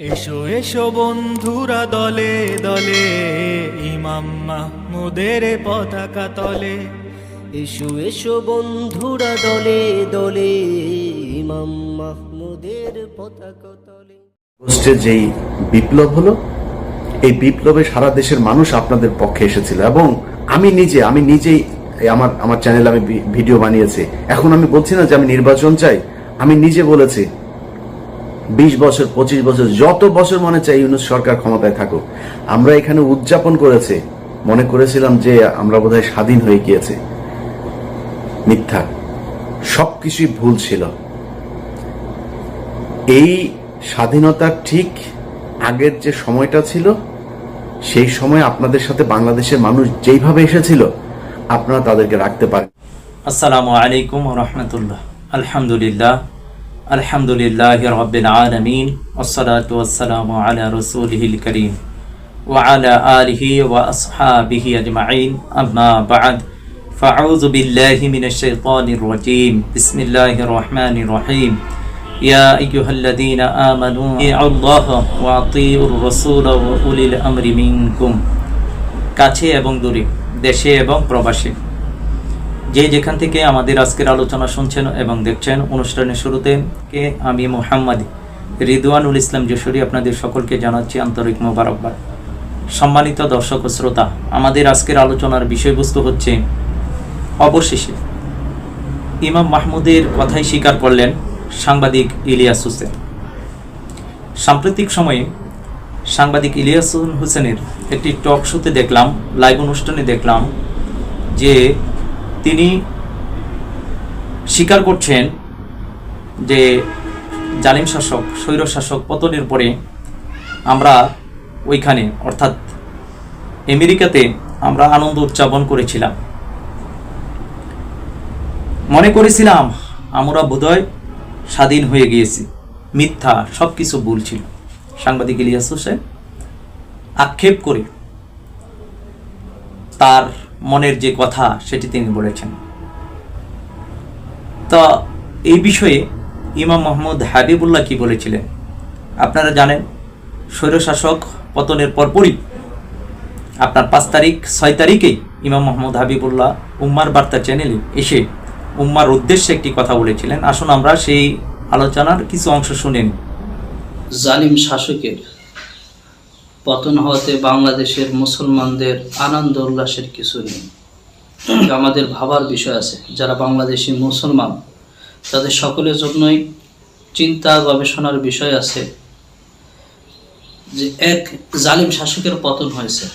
এসো এসো বন্ধুরা দলে দলে ইমাম মাহমুদের পতাকা তলে। এসো এসো বন্ধুরা দলে দলে ইমাম মাহমুদের পতাকা তলে। আগস্টে যেই বিপ্লব হলো এই বিপ্লবে সারা দেশের মানুষ আপনাদের পক্ষে এসেছিল এবং আমি নিজে আমি নিজেই এই আমার আমার চ্যানেলে আমি ভি- ভিডিও বানিয়েছি। এখন আমি বলছি না যে আমি নির্বাচন চাই আমি নিজে বলেছি বিশ বছর, পঁচিশ বছর, যত বছর মনে চাই ইউনুস সরকার ক্ষমতায় থাকুক, আমরা এখানে উদযাপন করেছি। মনে করেছিলাম যে আমরা বোধহয় স্বাধীন হয়ে গিয়েছে। মিথ্যা। সবকিছুই ভুল ছিল। এই স্বাধীনতার ঠিক আগের যে সময়টা ছিল, সেই সময় আপনাদের সাথে বাংলাদেশের মানুষ যেইভাবে এসেছিল, আপনারা তাদেরকে রাখতে পারেন। আসসালামু আলাইকুম রহমতুল্লাহ। আলহামদুলিল্লাহ। আলহামদুলিল্লাহ রবিল আলমিন ওসলাত ওসালাম আলা রসুলহিল করিম وعلى آله وأصحابه أجمعين أما بعد فأعوذ بالله من الشيطان الرجيم بسم الله الرحمن الرحيم يا أيها الذين آمنوا اطيعوا الله وأطيعوا الرسول وأولي الأمر منكم কাছে এবং দূরে দেশে এবং প্রবাসে যে যেখান থেকে আমাদের আজকের আলোচনা শুনছেন এবং দেখছেন, অনুষ্ঠানের শুরুতে কে? আমি মোহাম্মদ রিদওয়ানুল ইসলাম যশোরী আপনাদের সকলকে জানাচ্ছি আন্তরিক মোবারকবাদ। সম্মানিত দর্শক ও শ্রোতা, আমাদের আজকের আলোচনার বিষয়বস্তু হচ্ছে, অবশেষে ইমাম মাহমুদের কথাই স্বীকার করলেন সাংবাদিক ইলিয়াস হোসেন। সাম্প্রতিক সময়ে সাংবাদিক ইলিয়াস হোসেনের একটি টক শোতে দেখলাম, লাইভ অনুষ্ঠানে দেখলাম যে তিনি স্বীকার করছেন যে জালিম শাসক, স্বৈর শাসক পতনের পরে আমরা ওইখানে, অর্থাৎ আমেরিকাতে আমরা আনন্দ উদযাপন করেছিলাম। মনে করেছিলাম, আমরা বোধহয় স্বাধীন হয়ে গিয়েছি। মিথ্যা সব কিছু ভুল ছিল। সাংবাদিক ইলিয়াস হোসেন আক্ষেপ করে তার মনের যে কথা সেটি তিনি বলেছেন। তা এই বিষয়ে ইমাম মোহাম্মদ হাবিবুল্লাহ কি বলেছিলেন? আপনারা জানেন, স্বৈরশাসক পতনের পরপরই আপনার পাঁচ তারিখ, ছয় তারিখেই ইমাম মোহাম্মদ হাবিবুল্লাহ উম্মার বার্তা চ্যানেলে এসে উম্মার উদ্দেশ্যে একটি কথা বলেছিলেন। আসুন আমরা সেই আলোচনার কিছু অংশ শুনে নিই। জালিম শাসকের পতন হওয়াতে বাংলাদেশের মুসলমানদের আনন্দ উল্লাসের কিছু নেই। আমাদের ভাবার বিষয় আছে, যারা বাংলাদেশি মুসলমান, তাদের সকলের জন্যই চিন্তা, গবেষণার বিষয় আছে যে এক জালিম শাসকের পতন হয়েছে।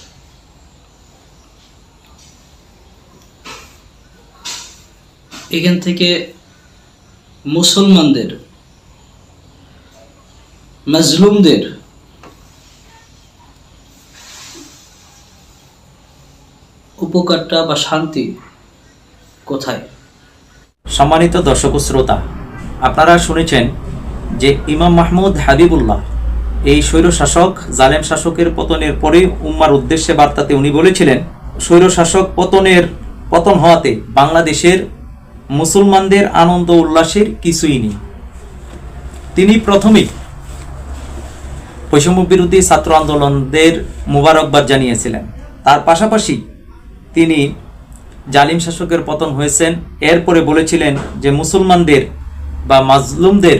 এখান থেকে মুসলমানদের, মাজলুমদের উপকারটা বা শান্তি কোথায়? সম্মানিত দর্শক শ্রোতা, আপনারা শুনেছেন যে ইমাম মাহমুদ হাবিবুল্লাহ, এই স্বৈর শাসক জালেম শাসকের পতনের পরে উম্মার উদ্দেশ্যে বার্তাতে উনি বলেছিলেন স্বৈর শাসক পতনের পতন হওয়াতে বাংলাদেশের মুসলমানদের আনন্দ উল্লাসের কিছুই নেই। তিনি প্রথমেই বৈষম্য বিরোধী ছাত্র আন্দোলনদের মুবারকবাদ জানিয়েছিলেন। তার পাশাপাশি তিনি জালিম শাসকের পতন হয়েছেন। এরপরে বলেছিলেন যে মুসলমানদের বা মাজলুমদের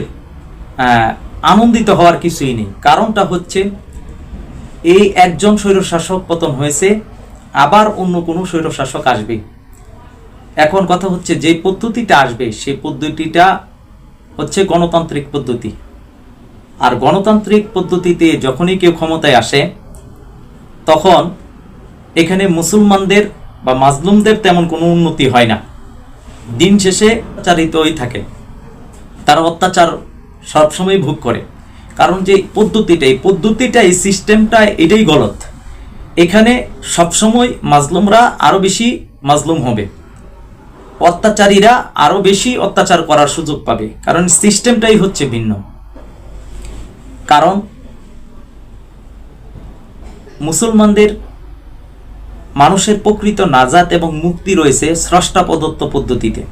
আনন্দিত হওয়ার কিছুই নেই। কারণটা হচ্ছে এই একজন স্বৈরশাসক পতন হয়েছে, আবার অন্য কোনো স্বৈরশাসক আসবে। এখন কথা হচ্ছে যে পদ্ধতিটা আসবে, সেই পদ্ধতিটা হচ্ছে গণতান্ত্রিক পদ্ধতি। আর গণতান্ত্রিক পদ্ধতিতে যখনই কেউ ক্ষমতায় আসে, তখন এখানে মুসলমানদের বা মাজলুমদের তেমন কোনো উন্নতি হয় না। দিন শেষে অত্যাচারিতই থাকে। তারা অত্যাচার সবসময় ভোগ করে। কারণ যে পদ্ধতিটা, এই পদ্ধতিটা, এই সিস্টেমটা এটাই গলত। এখানে সবসময় মাজলুমরা আরও বেশি মাজলুম হবে। অত্যাচারীরা আরও বেশি অত্যাচার করার সুযোগ পাবে। কারণ সিস্টেমটাই হচ্ছে ভিন্ন। কারণ মুসলমানদের মানুষের প্রকৃত নাজাত এবং মুক্তি রয়েছে স্রষ্টা প্রদত্ত পদ্ধতিতে।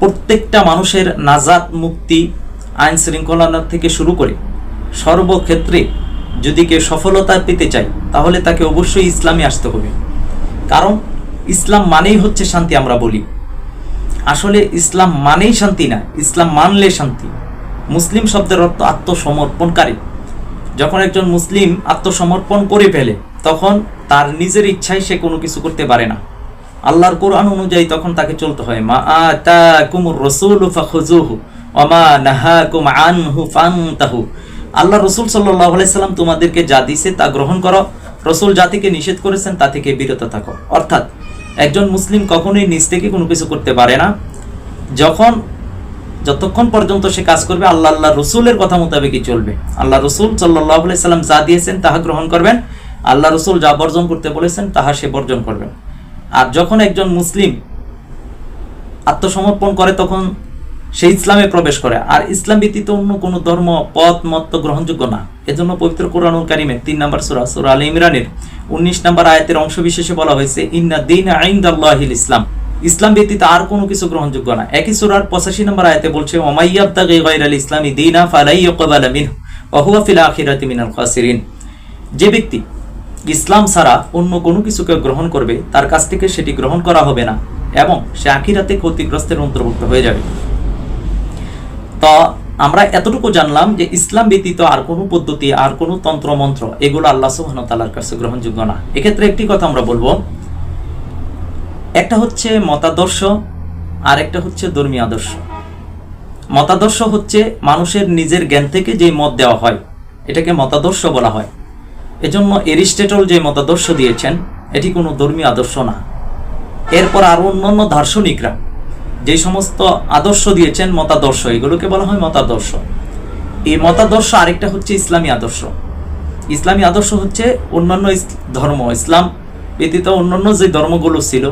প্রত্যেকটা মানুষের নাজাত, মুক্তি, আইন শৃঙ্খলা থেকে শুরু করে সর্বক্ষেত্রে যদি কেউ সফলতা পেতে চায়, তাহলে তাকে অবশ্যই ইসলামে আসতে হবে। কারণ ইসলাম মানেই হচ্ছে শান্তি আমরা বলি। আসলে ইসলাম মানেই শান্তি না, ইসলাম মানলে শান্তি। মুসলিম শব্দের অর্থ আত্মসমর্পণকারী। যখন একজন মুসলিম আত্মসমর্পণ করে ফেলে, তখন তার নিজের ইচ্ছায় সে কোনো কিছু করতে পারে না। আল্লাহর কোরআন অনুযায়ী তখন তাকে চলতে হয়, মা আতাকুমুর রাসূলু ফাখুযুহু ওয়া মা নাহাকুম আনহু ফান্তাহু। আল্লাহ রসুল সাল্লাম তোমাদেরকে যা দিছে তা গ্রহণ করো। রসুল জাতিকে নিষেধ করেছেন তা থেকে বিরত থাকো। অর্থাৎ একজন মুসলিম কখনোই নিজ থেকে কোনো কিছু করতে পারে না। যখন, যতক্ষণ পর্যন্ত সে কাজ করবে, আল্লাহ আল্লাহ রসুলের কথা মোতাবেকই চলবে। আল্লাহ রসুল সাল্লাহ সাল্লাম যা দিয়েছেন তাহা গ্রহণ করবেন। আল্লাহ রসুল যা বর্জন করতে বলেছেন, তাহা সে বর্জন করবেন। আর যখন একজন মুসলিম আত্মসমর্পণ করে, তখন সে ইসলামে প্রবেশ করে। আর ইসলাম ব্যতীত অন্য কোনো ধর্ম, পথ, মত গ্রহণযোগ্য না। এজন্য পবিত্র কোরআনুল কারিমের তিন নম্বর সুরা সুরা আল ইমরানের উনিশ নম্বর আয়াতের অংশ বিশেষে বলা হয়েছে, ইন্না দিন আইন্দাল্লাহিল ইসলাম। ইসলাম ব্যতীত আর কোনো কিছু গ্রহণযোগ্য না। একই সুরার পঁচাশি নম্বর আয়াতে বলছে ওমাইয়াবতাগি গায়রাল ইসলামি দীনা ফালাই ইউকবালা মিনহু ওয়া ফিল মিনাল খাসিরিন। যে ব্যক্তি ইসলাম ছাড়া অন্য কোনো কিছুকে গ্রহণ করবে, তার কাছ থেকে সেটি গ্রহণ করা হবে না, এবং সে আখিরাতে ক্ষতিগ্রস্তের অন্তর্ভুক্ত হয়ে যাবে। তো আমরা এতটুকু জানলাম যে ইসলাম ব্যতীত আর কোনো পদ্ধতি, আর কোনো তন্ত্র মন্ত্র এগুলো আল্লাহ ওয়া কাছে গ্রহণযোগ্য না। এক্ষেত্রে একটি কথা আমরা বলব। একটা হচ্ছে মতাদর্শ, আর একটা হচ্ছে ধর্মীয় আদর্শ। মতাদর্শ হচ্ছে মানুষের নিজের জ্ঞান থেকে যে মত দেওয়া হয়, এটাকে মতাদর্শ বলা হয়। এজন্য এরিস্টেটল যে মতাদর্শ দিয়েছেন, এটি কোনো ধর্মীয় আদর্শ না। এরপর আরও অন্যান্য দার্শনিকরা যে সমস্ত আদর্শ দিয়েছেন, মতাদর্শ, এগুলোকে বলা হয় মতাদর্শ। এই মতাদর্শ আরেকটা হচ্ছে ইসলামী আদর্শ। ইসলামী আদর্শ হচ্ছে অন্যান্য ধর্ম, ইসলাম ব্যতীত অন্যান্য যে ধর্মগুলো ছিল,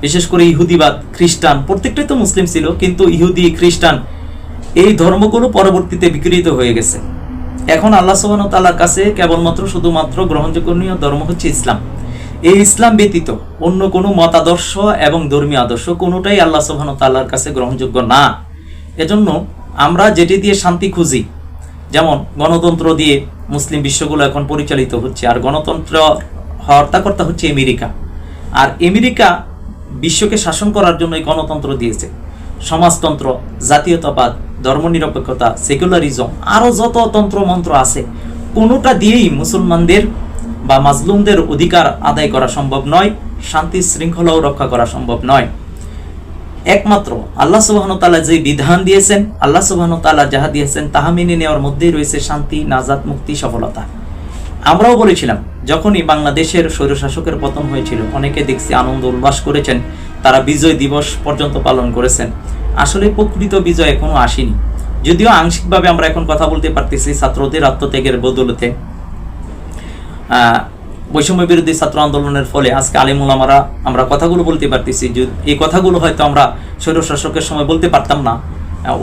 বিশেষ করে ইহুদিবাদ, খ্রিস্টান, প্রত্যেকটাই তো মুসলিম ছিল, কিন্তু ইহুদি, খ্রিস্টান এই ধর্মগুলো পরবর্তীতে বিকৃত হয়ে গেছে। এখন আল্লাহ সুবহানাহু ওয়া তাআলার কাছে কেবলমাত্র শুধুমাত্র গ্রহণযোগ্য ধর্ম হচ্ছে ইসলাম। এই ইসলাম ব্যতীত অন্য কোনো মতাদর্শ এবং ধর্মীয় আদর্শ কোনোটাই আল্লাহ সুবহানাহু ওয়া তাআলার কাছে গ্রহণযোগ্য না। এজন্য আমরা যেটি দিয়ে শান্তি খুঁজি, যেমন গণতন্ত্র দিয়ে মুসলিম বিশ্বগুলো এখন পরিচালিত হচ্ছে, আর গণতন্ত্র হর্তাকর্তা হচ্ছে আমেরিকা। আর আমেরিকা বিশ্বকে শাসন করার জন্য এই গণতন্ত্র দিয়েছে। সমাজতন্ত্র, জাতীয়তাবাদ ধর্মনিরপেক্ষতা সেকুলারিজম আরও যত তন্ত্র মন্ত্র আছে, কোনোটা দিয়েই মুসলমানদের বা মাজলুমদের অধিকার আদায় করা সম্ভব নয়, শান্তি শৃঙ্খলাও রক্ষা করা সম্ভব নয়। একমাত্র আল্লাহ সুবাহন তাআলা যে বিধান দিয়েছেন, আল্লাহ সুবাহন তাআলা যাহা দিয়েছেন, তাহা মেনে নেওয়ার মধ্যেই রয়েছে শান্তি, নাজাত, মুক্তি, সফলতা। আমরাও বলেছিলাম, যখনই বাংলাদেশের স্বৈরশাসকের পতন হয়েছিল, অনেকে দেখছি আনন্দ উল্লাস করেছেন, তারা বিজয় দিবস পর্যন্ত পালন করেছেন। আসলে প্রকৃত বিজয় এখনও আসেনি। যদিও আংশিকভাবে আমরা এখন কথা বলতে পারতেছি ছাত্রদের আত্মত্যাগের বদলতে। বৈষম্য বিরোধী ছাত্র আন্দোলনের ফলে আজকে আলিমুলামারা আমরা আমরা কথাগুলো বলতে পারতেছি। এই কথাগুলো হয়তো আমরা স্বৈরশাসকের সময় বলতে পারতাম না।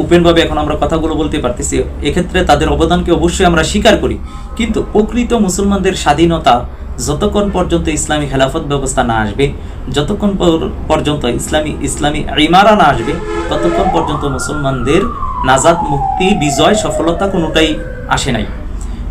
ওপেনভাবে এখন আমরা কথাগুলো বলতে পারতেছি। এক্ষেত্রে তাদের অবদানকে অবশ্যই আমরা স্বীকার করি। কিন্তু প্রকৃত মুসলমানদের স্বাধীনতা যতক্ষণ পর্যন্ত ইসলামী খেলাফত ব্যবস্থা না আসবে, যতক্ষণ পর- পর্যন্ত ইসলামী ইসলামী ইমারা না আসবে, ততক্ষণ পর্যন্ত মুসলমানদের নাজাদ মুক্তি, বিজয়, সফলতা কোনোটাই আসে নাই।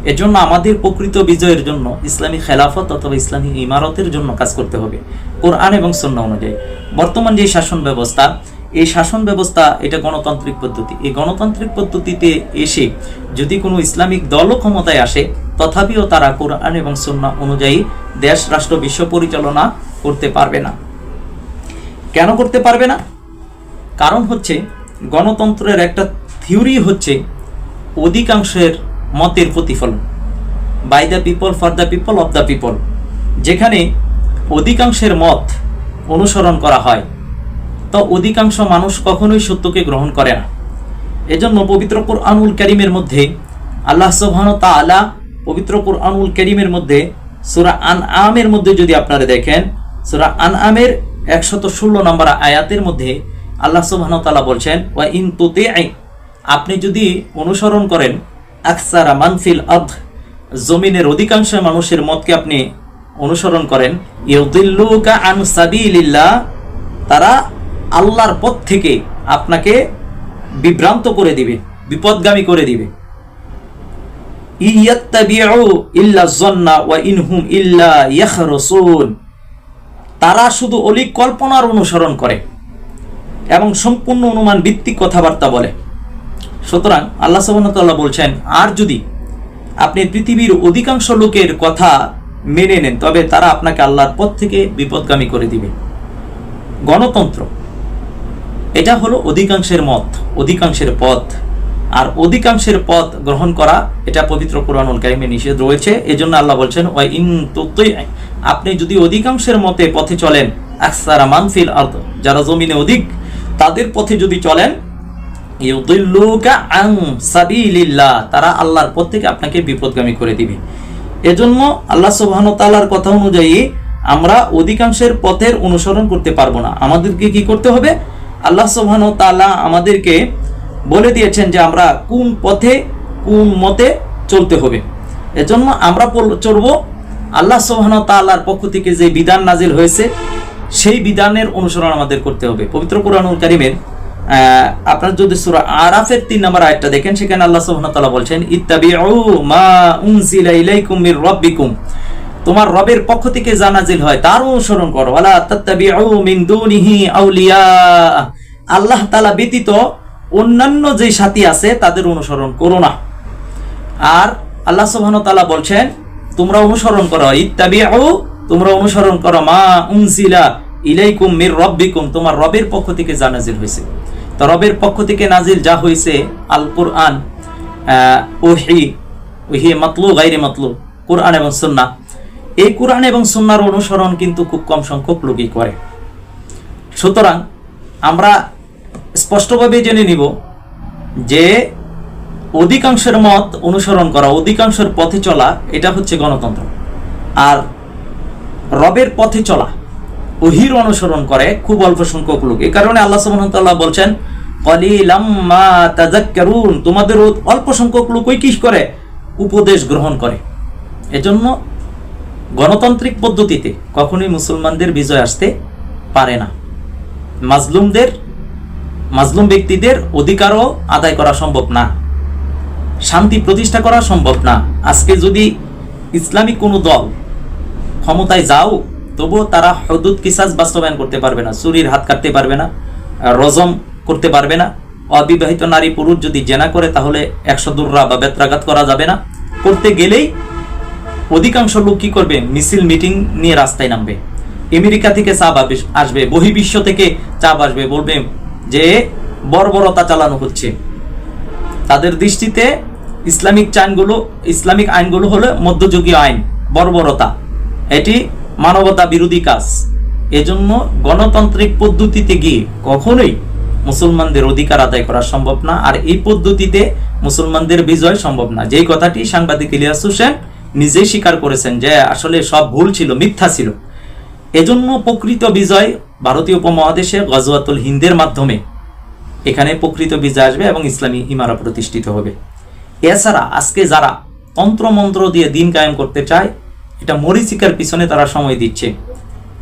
এজন্য আমাদের প্রকৃত বিজয়ের জন্য ইসলামী খেলাফত অথবা ইসলামী ইমারতের জন্য কাজ করতে হবে, কোরআন এবং সন্না অনুযায়ী। বর্তমান যে শাসন ব্যবস্থা, এই শাসন ব্যবস্থা এটা গণতান্ত্রিক পদ্ধতি। এই গণতান্ত্রিক পদ্ধতিতে এসে যদি কোনো ইসলামিক দলও ক্ষমতায় আসে তথাপিও তারা কোরআন এবং সন্না অনুযায়ী দেশ, রাষ্ট্র, বিশ্ব পরিচালনা করতে পারবে না। কেন করতে পারবে না? কারণ হচ্ছে গণতন্ত্রের একটা থিওরি হচ্ছে অধিকাংশের মতের প্রতিফলন। By the people for the people of the people যেখানে অধিকাংশের মত অনুসরণ করা হয়, তো অধিকাংশ মানুষ কখনোই সত্যকে গ্রহণ করে না। এজন্য পবিত্র কোরআনুল করিমের মধ্যে আল্লাহ সুবহান তাআলা পবিত্র কোরআনুল করিমের মধ্যে, সূরা আন আমের মধ্যে যদি আপনারা দেখেন, সূরা আন আমের একশত ষোলো নম্বর আয়াতের মধ্যে আল্লাহ সুবহান তাআলা বলছেন, ওয়া ইন তুতিআ আপনি যদি অনুসরণ করেন, আকসারা মানফিল আদ জমিনের অধিকাংশ মানুষের মতকে আপনি অনুসরণ করেন, ইউদিল্লুকা আন সাবিলিল্লাহ, তারা আল্লাহর পথ থেকে আপনাকে বিভ্রান্ত করে দিবে বিপদগামী করে দিবে। ইয়াত্তাবিউ ইল্লা জন্না ওয়া ইনহুম ইল্লা ইয়াখরুসুন তারা শুধু অলিক কল্পনার অনুসরণ করে এবং সম্পূর্ণ অনুমান ভিত্তিক কথাবার্তা বলে। সুতরাং আল্লাহ সুবহানাহু বলছেন, আর যদি আপনি পৃথিবীর অধিকাংশ লোকের কথা মেনে নেন, তবে তারা আপনাকে আল্লাহর পথ থেকে বিপদগামী করে দিবে। গণতন্ত্র, এটা হলো অধিকাংশের মত, অধিকাংশের পথ। আর অধিকাংশের পথ গ্রহণ করা এটা পবিত্র কোরআনুল কারিমে নিষেধ রয়েছে। এজন্য আল্লাহ বলছেন ওয়াই ইন তুত্তুই আপনি যদি অধিকাংশের মতে পথে চলেন, আকসারা মানফিল আরদ, যারা জমিনে অধিক, তাদের পথে যদি চলেন আন সাবিলিল্লাহ, তারা আল্লাহর পথ থেকে আপনাকে বিপদগামী করে দিবে। এজন্য আল্লাহ তাআলার কথা অনুযায়ী আমরা অধিকাংশের পথের অনুসরণ করতে পারব না। আমাদেরকে কি করতে হবে? আল্লাহ তাআলা আমাদেরকে বলে দিয়েছেন যে আমরা কোন পথে, কোন মতে চলতে হবে। এজন্য আমরা চলবো আল্লাহ সুবহানাহু ওয়া তাআলার পক্ষ থেকে যে বিধান নাজিল হয়েছে, সেই বিধানের অনুসরণ আমাদের করতে হবে। পবিত্র কোরআনুল কারিমের আপনার যদি সূরা আরাফের তিন নম্বর আয়াতটা দেখেন, সেখানে আল্লাহ ওয়া তাআলা বলছেন, ইত্তাবিউ মা তোমার রবের পক্ষ থেকে যা নাজিল হয়, তার অনুসরণ করো। দুনিহি আউলিয়া। আল্লাহ তাআলা ব্যতীত অন্যান্য যে সাথী আছে, তাদের অনুসরণ করো না। আর আল্লাহ সুবহানাহু ওয়া তাআলা বলছেন, তোমরা অনুসরণ করো, ইত্তাবিউ, তোমরা অনুসরণ করো, মা উনজিলা ইলাইকুম মির রাব্বিকুম। তোমার রবের পক্ষ থেকে যা নাজিল হয়েছে। তো রবের পক্ষ থেকে নাজিল যা হয়েছে আল কুরআন ওহি ওহি মাতলু গাইরে মাতলু, কোরআন এবং সুন্নাহ। এই কোরআন এবং সুন্নাহর অনুসরণ কিন্তু খুব কম সংখ্যক লোকই করে। সুতরাং আমরা স্পষ্টভাবে জেনে নিব যে অধিকাংশের মত অনুসরণ করা, অধিকাংশের পথে চলা, এটা হচ্ছে গণতন্ত্র। আর রবের পথে চলা ওহির অনুসরণ করে খুব অল্প সংখ্যক লোক। এই কারণে আল্লাহ ওয়া বলছেন, কলিলাম মা তাযাক্কারুন তোমাদের অল্প সংখ্যক লোকই কি করে? উপদেশ গ্রহণ করে। এজন্য গণতান্ত্রিক পদ্ধতিতে কখনোই মুসলমানদের বিজয় আসতে পারে না। মাজলুমদের মাজলুম ব্যক্তিদের অধিকারও আদায় করা সম্ভব না। শান্তি প্রতিষ্ঠা করা সম্ভব না। আজকে যদি ইসলামিক কোনো দল ক্ষমতায় যাও, তবুও তারা হদুদ কিসাস বাস্তবায়ন করতে পারবে না, চুরির হাত কাটতে পারবে না, রজম করতে পারবে না। অবিবাহিত নারী পুরুষ যদি জেনা করে, তাহলে একশো দুর্রা বা বেত্রাঘাত করা যাবে না। করতে গেলেই অধিকাংশ লোক কী করবে? মিছিল, মিটিং নিয়ে রাস্তায় নামবে। আমেরিকা থেকে চাপ আসবে, বহির্বিশ্ব থেকে চাপ আসবে, বলবে যে বর্বরতা চালানো হচ্ছে। তাদের দৃষ্টিতে ইসলামিক আইনগুলো ইসলামিক আইনগুলো হলো মধ্যযুগীয় আইন, বর্বরতা। এটি মানবতা বিরোধী কাজ। এজন্য গণতান্ত্রিক পদ্ধতিতে গিয়ে কখনোই মুসলমানদের অধিকার আদায় করা সম্ভব না, আর এই পদ্ধতিতে মুসলমানদের বিজয় সম্ভব না। যেই কথাটি সাংবাদিক ইলিয়াস হোসেন নিজেই স্বীকার করেছেন যে আসলে সব ভুল ছিল, মিথ্যা ছিল। এজন্য প্রকৃত বিজয় ভারতীয় উপমহাদেশে গজওয়াতুল হিন্দের মাধ্যমে এখানে প্রকৃত বিজয় আসবে এবং ইসলামী ইমারা প্রতিষ্ঠিত হবে। এছাড়া আজকে যারা তন্ত্রমন্ত্র দিয়ে দিন কায়েম করতে চায়, এটা মরিচিকার পিছনে তারা সময় দিচ্ছে।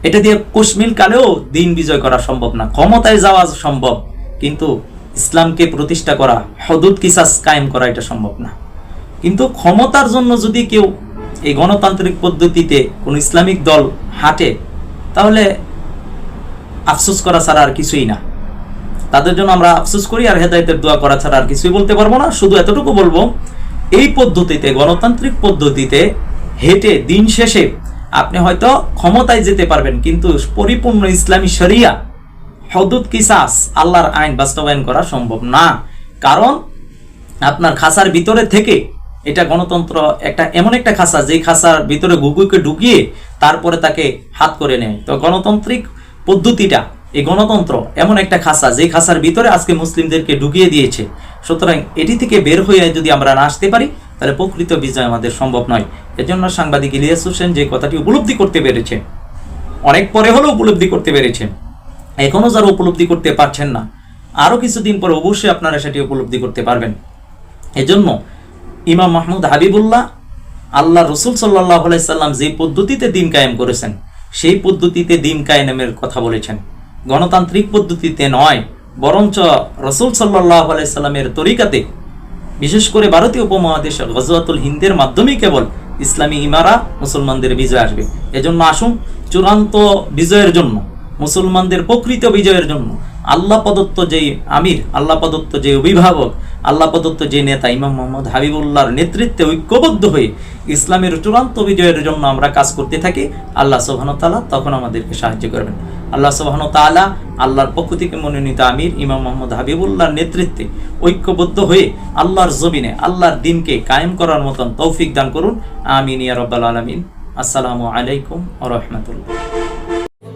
এটা দিয়ে কুশমিল কালেও দিন বিজয় করা সম্ভব না। ক্ষমতায় যাওয়া সম্ভব, কিন্তু ইসলামকে প্রতিষ্ঠা করা, হদুদ কিসাস কায়েম করা এটা সম্ভব না। কিন্তু ক্ষমতার জন্য যদি কেউ এই গণতান্ত্রিক পদ্ধতিতে কোন ইসলামিক দল হাঁটে, তাহলে আফসোস করা ছাড়া আর কিছুই না। তাদের জন্য আমরা আফসোস করি আর হেদায়তের দোয়া করা ছাড়া আর কিছুই বলতে পারব না। শুধু এতটুকু বলব, এই পদ্ধতিতে, গণতান্ত্রিক পদ্ধতিতে হেঁটে দিন শেষে আপনি হয়তো ক্ষমতায় যেতে পারবেন, কিন্তু পরিপূর্ণ ইসলামী শরিয়া, হদুদ কিসাস, আল্লাহর আইন বাস্তবায়ন করা সম্ভব না। কারণ আপনার খাসার ভিতরে থেকে এটা গণতন্ত্র একটা এমন একটা খাসা, যেই খাসার ভিতরে গুগুকে ঢুকিয়ে তারপরে তাকে হাত করে নেয়। তো গণতান্ত্রিক পদ্ধতিটা, এই গণতন্ত্র এমন একটা খাসা, যে খাসার ভিতরে আজকে মুসলিমদেরকে ঢুকিয়ে দিয়েছে। সুতরাং এটি থেকে বের হয়ে যদি আমরা না আসতে পারি, তাহলে প্রকৃত বিজয় আমাদের সম্ভব নয়। এজন্য সাংবাদিক ইলিয়াস হোসেন যে কথাটি উপলব্ধি করতে পেরেছে অনেক পরে হলেও উপলব্ধি করতে পেরেছেন, এখনও যারা উপলব্ধি করতে পারছেন না, আরও কিছুদিন পরে অবশ্যই আপনারা সেটি উপলব্ধি করতে পারবেন। এজন্য ইমাম মাহমুদ হাবিবুল্লাহ আল্লাহ রসুল সাল্লাহ সাল্লাম যে পদ্ধতিতে দিন কায়েম করেছেন সেই পদ্ধতিতে দিন কায়েমের কথা বলেছেন। গণতান্ত্রিক পদ্ধতিতে নয়, বরঞ্চ রসুল সাল্লাহ আলাইসাল্লামের তরিকাতে, বিশেষ করে ভারতীয় উপমহাদেশে গজওয়াতুল হিন্দের মাধ্যমেই কেবল ইসলামী ইমারা মুসলমানদের বিজয় আসবে। এজন্য আসুন, চূড়ান্ত বিজয়ের জন্য, মুসলমানদের প্রকৃত বিজয়ের জন্য আল্লাহ প্রদত্ত যে আমির, আল্লাহ প্রদত্ত যে অভিভাবক, আল্লাহ প্রদত্ত যে নেতা ইমাম মোহাম্মদ হাবিবুল্লাহর নেতৃত্বে ঐক্যবদ্ধ হয়ে ইসলামের চূড়ান্ত বিজয়ের জন্য আমরা কাজ করতে থাকি, আল্লাহ সোহানতালা তখন আমাদেরকে সাহায্য করবেন। আল্লাহ সোহানতালা আল্লাহর পক্ষ থেকে মনোনীত আমির ইমাম মোহাম্মদ হাবিবুল্লাহর নেতৃত্বে ঐক্যবদ্ধ হয়ে আল্লাহর জমিনে, আল্লাহর দিনকে কায়েম করার মতন তৌফিক দান করুন। আমিন ইয়া রব্বাল আলমিন। আসসালামু আলাইকুম রহমতুল্লাহ।